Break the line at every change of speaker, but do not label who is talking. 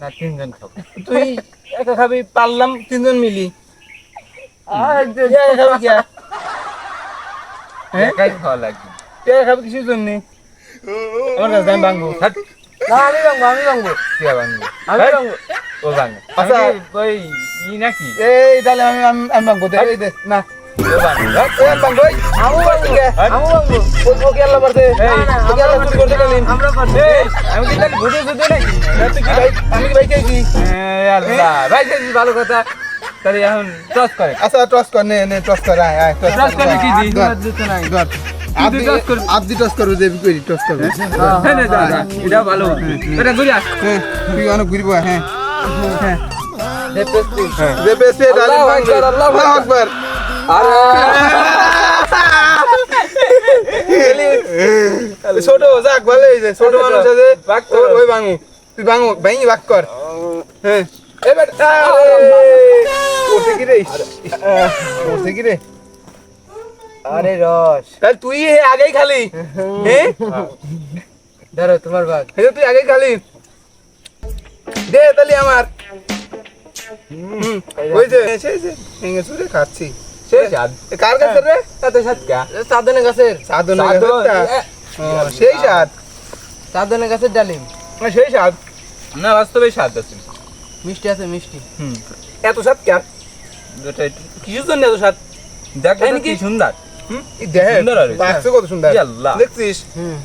না তিনজন খাব।
তুই একা খাবি পারলাম তিনজন মিলি। খাবি কে? হ্যাঁ?
একাই খাওয়া লাগবে।
তুই একা খাবি কিছুর জন্য? আমার কাছে আমি ভাঙবো না আমি ভাঙবো আমি ভাঙবো।
কে ভাঙবে?
আমি ভাঙবো।
ও ভাঙবে।
আচ্ছা।
ওই ই নাকি?
এই তাহলে আমি আমি ভাঙবো দে না।
ও ভাঙবে
এই আমি ভাঙবো এই আমু ভাঙবো কে আমু ভাঙবো ও ওকে আল্লাহ পারতে
এই,
ওকে আল্লাহ চুরি করতে গেলেন
আমরা পারব।
এই, আমি কি তাহলে ভুটে ভুটে নাকি না তুই কি ভাই আমি কি ভাই খেয়েছি
এই আল্লাহ ভাই সেই ভালো কথা তাহলে এখন টস করে
আচ্ছা টস কর নে নে টস কর আয় আয় টস
টস করলে কি দিই?
ধর,
দিতে নাই।
ধর আপনি
toss করবি?
আপনি টস করবে দেবি কই টস করবে
হ্যাঁ, নে, যা, যা। এটা ভালো এটা ঘুরে আস
হ্যাঁ তুই অনেক ঘুরবো হ্যাঁ হ্যাঁ
দে পেস্টি
যে বেশি
আল্লাহু আকবার, আল্লাহু
আল্লাহু আকবার ছোট যাক ভালো হয়েছে। ছোট মানুষ আছে
ভাগ
ওই- ওই ভাঙু। তুই ভাঙু ভাঙি ভাগ কর। হ্যাঁ। এবার করছে কি রে? করছে কি রে?
আরে রস।
তাহলে তুই হে আগেই খালি। হ্যাঁ
ধরো তোমার ভাগ।
এই তুই আগেই খালি। দে তাহলে আমার। হুম, ওই যে ভেঙে চুরে খাচ্ছি।
সেই স্বাদ
কার কাছে রে?
এত স্বাদ কা
সাধনে। গাছের?
এ,
ও, সেই
গাছের ডালিম।
না, সেই স্বাদ
না বাস্তবে স্বাদ আছে।
মিষ্টি আছে মিষ্টি।
হুম।
এত স্বাদ কে? কিসের জন্য এত স্বাদ
দেখো? কি সুন্দর।
হুম?
সুন্দর আর
কত সুন্দর।
ই
দেখছিস?
হুম।